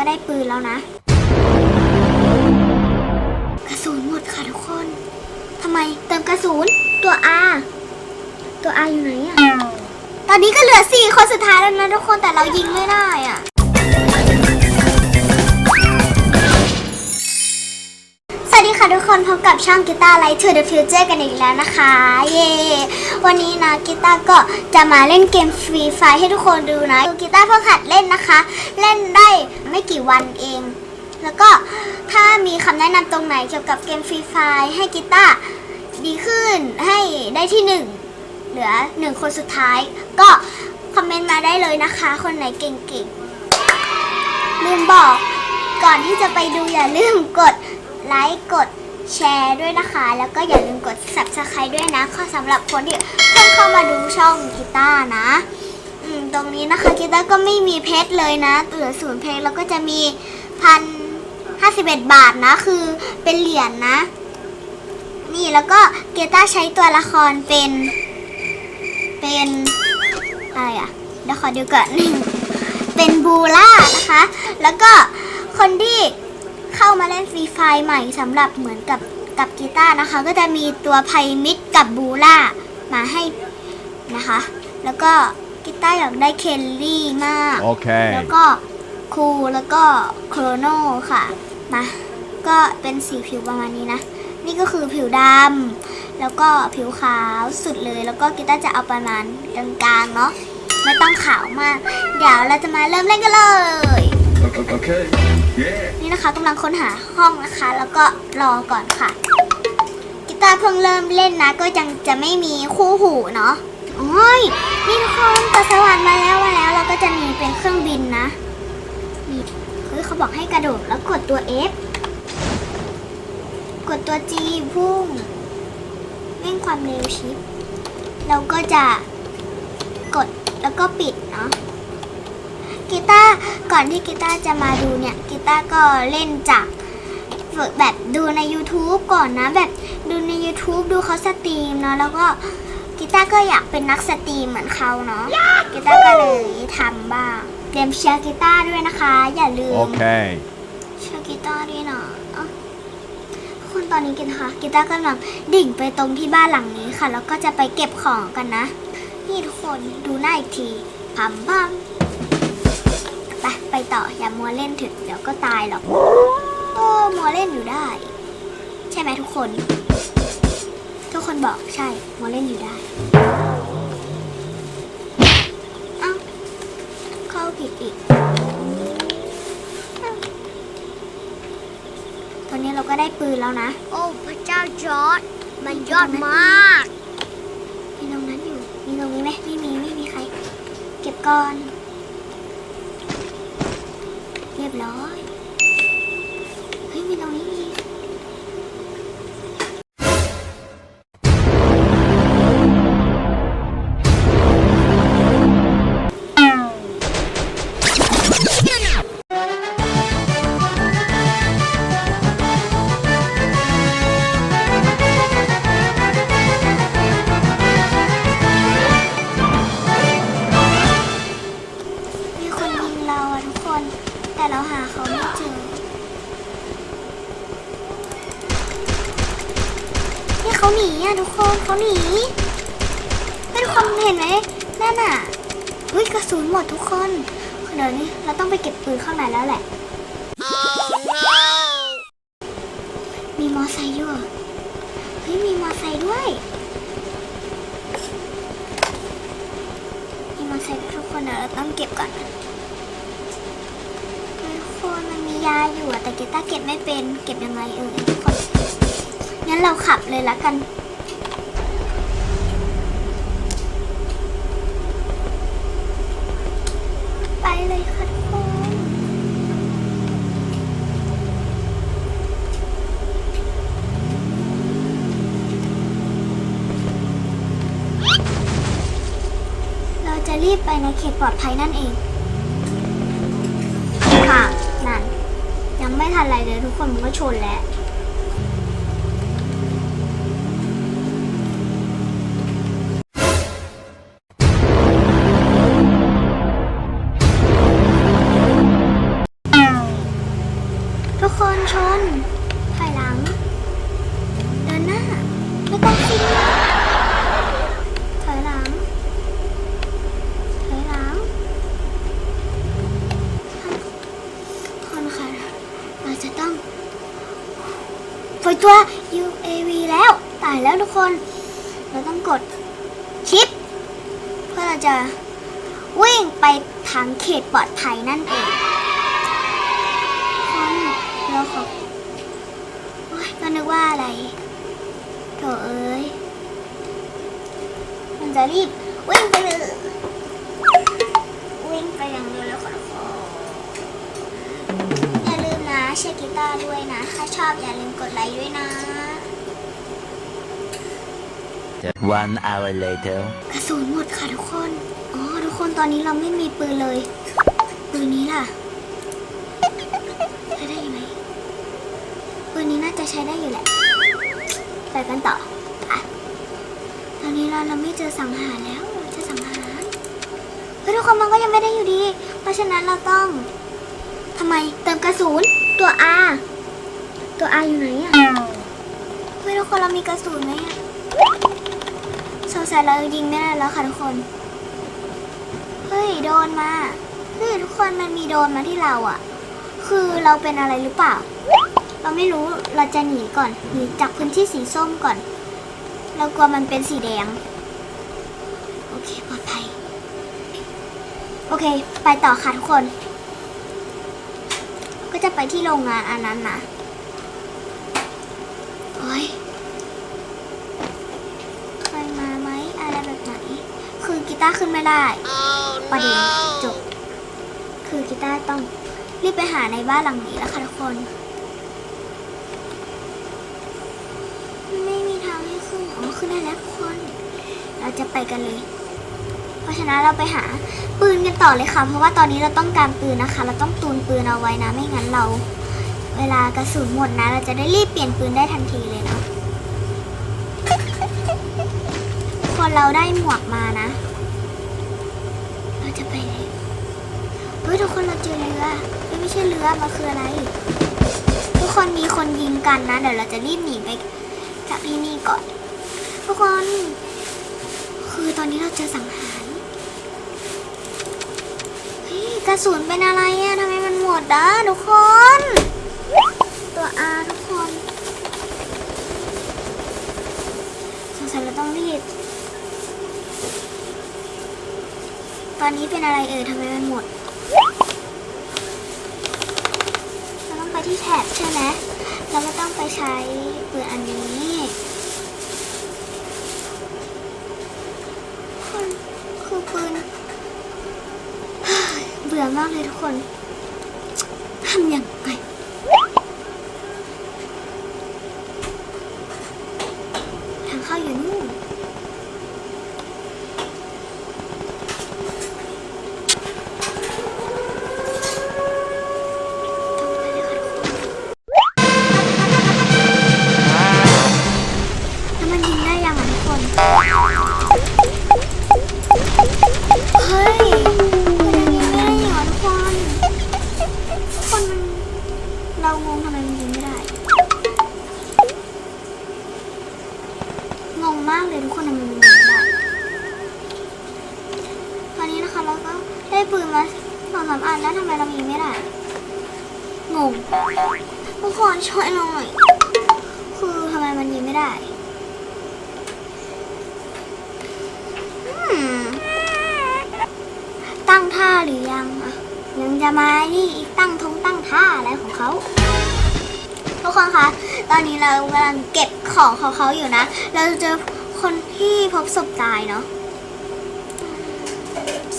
ก็ได้ปืนแล้วนะ กระสุนหมดค่ะทุกคนทำไมเติมกระสุนตัว R ตัว R อยู่ไหนอะตอนนี้ก็เหลือสี่คนสุดท้ายแล้วนะทุกคนแต่เรายิงไม่ได้อะสวัสดีค่ะทุกคนพบกับช่องกีตาร์ไลท์ทูเดอะฟิวเจอร์กันอีกแล้วนะคะ เย้วันนี้นะกีตาร์ก็จะมาเล่นเกมฟรีไฟให้ทุกคนดูนะกีตาร์เพิ่งหัดเล่นนะคะ เล่นได้ ไม่กี่วันเอง แล้วก็ถ้ามีคำแนะนำตรงไหนเกี่ยวกับเกมฟรีไฟให้กีตาร์ดีขึ้นให้ได้ที่หนึ่งเหลือหนึ่งคนสุดท้าย ก็คอมเมนต์มาได้เลยนะคะ คนไหนเก่งๆ ลืมบอกก่อนที่จะไปดูอย่าลืมกดไลค์กดแชร์ด้วยนะคะ แล้วก็อย่าลืมกด subscribe ด้วยนะข้อสำหรับคนที่เพิ่งเข้ามาดูช่องกีตาร์นะ ตรงนี้นะคะกีตาร์ก็ไม่มีเพชรเลยนะเหลือศูนย์เพชรแล้วก็จะมีพันห้าสิบเอ็ดบาทนะคือเป็นเหรียญนะนี่แล้วก็กีตาร์ใช้ตัวละครเป็น เป็นอะไรอะเดี๋ยวขอดูก่อน เป็นบูล่านะคะ แล้วก็คนที่เข้ามาเล่นฟรีไฟใหม่สำหรับเหมือนกับกับกีตาร์นะคะ ก็จะมีตัวไพมิดกับบูล่ามาให้นะคะ แล้วก็ กีตาร์อยากได้เคลลี่มาก Okay. แล้วก็คูลแล้วก็โครโนค่ะ มา ก็เป็นสีผิวประมาณนี้นะ นี่ก็คือผิวดำแล้วก็ผิวขาวสุดเลย แล้วก็กีตาร์จะเอาประมาณกลางๆเนาะ ไม่ต้องขาวมาก เดี๋ยวเราจะมาเริ่มเล่นกันเลย Okay. Yeah. นี่นะคะกำลังค้นหาห้องนะคะ แล้วก็รอก่อนค่ะกีตาร์เพิ่งเริ่มเล่นนะ ก็ยังจะไม่มีคู่หูเนาะ โอ้ยนี่ทุกคนตะสวรรค์มาแล้วมาแล้วเราก็จะมีเป็นเครื่องบินนะนี่เฮ้ยเขาบอกให้กระโดดแล้วกดตัว F กดตัว G พุ่งเร่งความเร็วชิปเราก็จะกดแล้วก็ปิดเนาะกีตาร์ก่อนที่กีตาร์จะมาดูเนี่ยกีตาร์ก็เล่นจากฝึกแบบดูใน YouTube ก่อนนะ แบบดูใน YouTube ดูเขาสตรีมเนาะแล้วก็ กีตาร์ก็อยากเป็นนักสตรีมเหมือนเขาเนาะกีตาร์ก็เลยทำบ้างเตรียมเชียร์กีตาร์ด้วยนะคะ อย่าลืม Okay. เชียร์กีตาร์ด้วยนะเอ้าทุกคนตอนนี้กีตาร์กีตาร์กำลังดิ่งไปตรงที่บ้านหลังนี้ค่ะ แล้วก็จะไปเก็บของกันนะ นี่ทุกคนดูหน้าอีกทีพัมพัมไปไปต่ออย่ามัวเล่นถึงเดี๋ยวก็ตายหรอกโอ้มัวเล่นอยู่ได้ ใช่ไหมทุกคนทุก คนบอกใช่มัวเล่นอยู่ได้ เอ้า เข้าผิดอีกเอ้าตอนนี้เราก็ได้ปืนแล้วนะ โอ้พระเจ้าจอร์ดมันยอดมาก มีตรงนั้นอยู่ มีตรงนี้ไหมไม่มี ไม่มีใคร เก็บก่อน เรียบร้อย เฮ้ย มีตรงนี้ เขาหนีอะทุกคนเขาหนีให้ทุกคนเห็นไหมนั่นอะเฮ้ยกระสุนหมดทุกคนเดี๋ยวนี้เราต้องไปเก็บปืนข้างในแล้วแหละ มีมอไซค์ด้วยเฮ้ยมีมอไซค์ด้วย มีมอไซค์ทุกคนเดี๋ยวเราต้องเก็บก่อนทุกคนมันมียาอยู่แต่เกต้าเก็บไม่เป็น เก็บยังไงเออทุกคน งั้นเราขับเลยละกัน ไปเลยค่ะทุกคนเราจะรีบไปในเขตปลอดภัยนั่นเอง ค่ะ นั่น ยังไม่ทันไรเลยทุกคนมันก็ชนแล้ว น ถอยหลัง เดินหน้า ไม่ต้องซิ่งถอยหลัง ถอยหลังคนค่ะ เราจะต้องปล่อยตัว UAV แล้ว ตายแล้วทุกคน เราต้องกดชิป เพื่อเราจะวิ่งไปทางเขตปลอดภัยนั่นเอง คนเราขอโอ๊ยก็นึกว่าอะไรโถเอ้ย มันจะรีบวิ่งไปเลย วิ่งไปอย่างเดียวเลยค่ะทุกคนอย่าลืมนะเชียร์กีตาร์ด้วยนะ ถ้าชอบอย่าลืมกดไลค์ด้วยนะ One hour later. กระสุนหมดค่ะทุกคน อ๋อ ทุกคนตอนนี้เราไม่มีปืนเลย ปืนนี้ล่ะ ใช้ได้อยู่ไหมปืนนี้น่าจะ ใช้ได้อยู่แหละ ไปกันต่ออะตอนนี้เราเราไม่เจอสังหารแล้วเราจอสังหารเฮ้ยทุกคนมันก็ยังไม่ได้อยู่ดี เพราะฉะนั้นเราต้องทำไมเติมกระสุนตัว R ตัว R อยู่ไหนอะเฮ้ยทุกคนเรามีกระสุนไหมอะสงสัยเรายิงไม่ได้แล้วค่ะทุกคน เฮ้ยโดนมา เฮ้ยทุกคนมันมีโดนมาที่เราอะคือเราเป็นอะไรหรือเปล่า เราไม่รู้เราจะหนีก่อนหนีจากพื้นที่สีส้มก่อน เรากลัวมันเป็นสีแดง โอเคปลอดภัย โอเค ไปต่อค่ะทุกคน ก็จะไปที่โรงงานอันนั้นนะโอ้ยเคยมาไหมอะไรแบบไหน คือกีตาร์ขึ้นไม่ได้ประเด็นจบ คือกีตาร์ต้องรีบไปหาในบ้านหลังนี้แล้วค่ะทุกคน ไม่มีทางให้ ขึ้นอ๋อขึ้นได้แล้วทุกคน เราจะไปกันเลย เพราะฉะนั้นเราไปหาปืนกันต่อเลยค่ะ เพราะว่าตอนนี้เราต้องการปืนนะคะ เราต้องตูนปืนเอาไว้นะ ไม่งั้นเรา เวลากระสุนหมดนะ เราจะได้รีบเปลี่ยนปืนได้ทันทีเลยเนาะคนเราได้หมวกมานะ เราจะไปไหนเฮ้ยทุกคนเราเจอเรือไม่ใช่เรือมันคืออะไร ทุกคนมีคนยิงกันนะ เดี๋ยวเราจะรีบหนีไปจากที่นี่ก่อน ทุกคน คือตอนนี้เราเจอสังหารเฮ้ยกระสุนเป็นอะไรอะทำไมมันหมดอะทุกคน ตัว R ทุกคนสงสัยเราต้องรีบ ตอนนี้เป็นอะไรเอ่ยทำไมมันหมดเราต้องไปที่แท็บใช่ไหมเราไม่ต้องไปใช้ปืนอันนี้คือปืน เบื่อมากเลยทุกคนทำอย่างากเลยทุกคนทำไมมันยิงไม่ได้ตอนนี้นะคะเราก็ได้ปืนมาสองสามอันแล้วทำไมเรายิงไม่ได้งงทุกคนช่วยหน่อย คือทำไมมันยิงไม่ได้ตั้งท่าหรือยังอะยังจะมานี่อีกตั้งทงตั้งท่าอะไรของเขาทุกคนคะ ตอนนี้เรากำลังเก็บของของเขาอยู่นะ เราจะเจอ คนที่พบศพตายเนาะ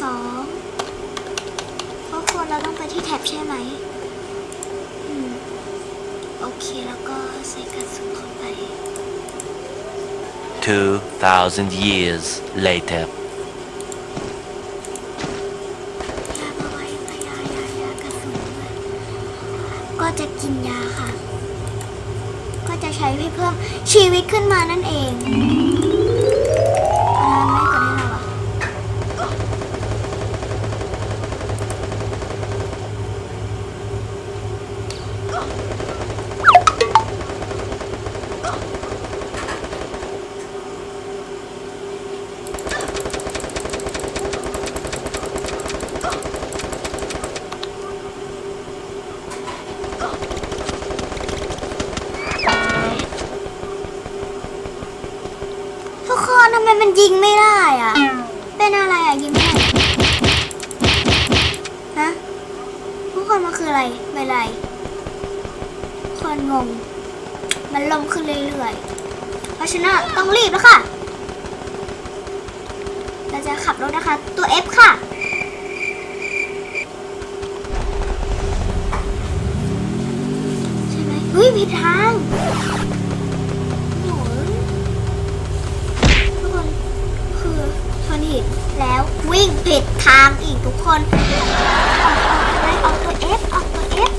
สองทุกคนเราต้องไปที่แท็บใช่ไหมอืมโอเค แล้วก็ใส่กระสุนเข้าไป 2,000 years later. ยามาไว้ไปยายายากระสุนด้วยก็จะกินยาค่ะ ก็จะใช้ให้เพิ่มชีวิตขึ้นมานั่นเองอ่าไม่กดให้เราอะ ไมมันยิงไม่ได้อะ เป็นอะไรอะยิงไม่ได้ฮะทุกคนมันคืออะไรไม่ไร คนงง มันลมขึ้นเรื่อยๆ เพราะฉะนั้นต้องรีบแล้วค่ะ เราจะขับรถนะคะ ตัว F ค่ะใช่ไหมเฮ้ยผิดทาง วิ่งผิดทางอีกทุกคน ออกออกอะไรออกตัว F ออกตัว F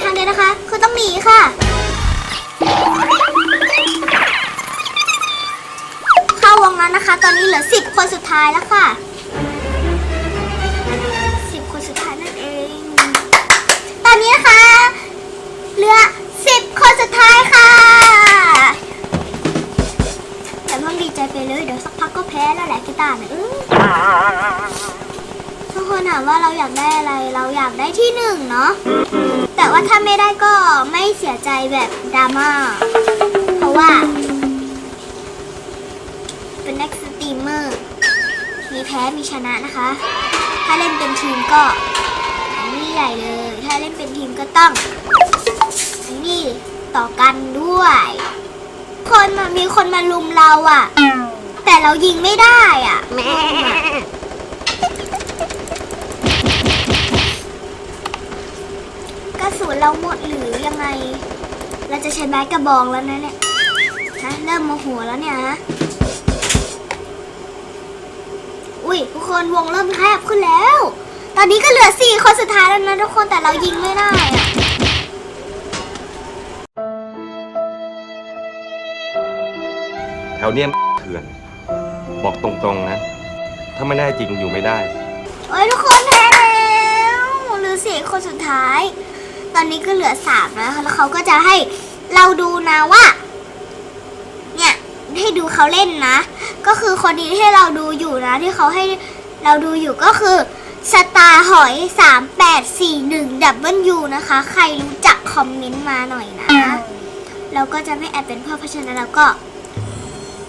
ทางเดียวนะคะ คือต้องหนีค่ะ เข้าวงแล้วนะคะ ตอนนี้เหลือ 10 คนสุดท้ายแล้วค่ะ ตอนนี้นะคะเหลือ10คนสุดท้ายค่ะแต่เพิ่งดีใจไปเลยเดี๋ยวสักพักก็แพ้แล้วแหละกีตาร์เนี่ยทุกคนถามว่าเราอยากได้อะไรเราอยากได้ที่หนึ่งเนาะแต่ว่าถ้าไม่ได้ก็ไม่เสียใจแบบดราม่าเพราะว่า เป็นนักสตรีมเมอร์มีแพ้มีชนะนะคะ ถ้าเล่นเป็นทีมก็อันนี้ใหญ่เลย ถ้าเล่นเป็นทีมก็ต้องอันนี้ต่อกันด้วย คนมามีคนมาลุมเราอะแต่เรายิงไม่ได้อะแม่กระสุนเราหมดหรือยังไง เราจะใช้ไม้กระบองแล้วนะเนี่ยฮะเริ่มโมโหแล้วเนี่ยฮะอุ้ยทุกคนวงเริ่มแคบขึ้นแล้ว ตอนนี้ก็เหลือสี่คนสุดท้ายแล้วนะทุกคนแต่เรายิงไม่ได้อะแถวเนี้ยเถื่อน บอกตรงๆนะ ถ้าไม่แน่จริงอยู่ไม่ได้ โอ้ยทุกคนแพ้แล้วเหลือสี่คนสุดท้าย ตอนนี้ก็เหลือสามแล้วแล้วเขาก็จะให้เราดูนะว่า เนี่ยให้ดูเขาเล่นนะ ก็คือคนนี้ที่เราดูอยู่นะ ที่เขาให้เราดูอยู่ก็คือ สตาร์หอย 3841 W นะคะ ใครรู้จักคอมเมนต์มาหน่อยนะ เราก็จะไม่แอบเป็นเพื่อนเพราะฉะนั้นเราก็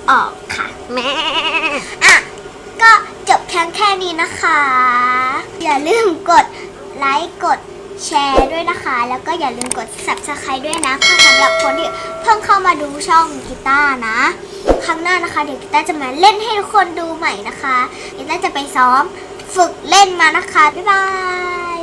ออกค่ะ แม่อะ ก็จบแค่แค่นี้นะคะ อย่าลืมกดไลค์กดแชร์ด้วยนะคะ แล้วก็อย่าลืมกด subscribe ด้วยนะสำหรับคนที่เพิ่งเข้ามาดูช่องกีตาร์นะ ครั้งหน้านะคะ เดี๋ยวกีตาร์จะมาเล่นให้ทุกคนดูใหม่นะคะกีตาร์จะไปซ้อม ฝึกเล่นมานะคะ บ๊ายบาย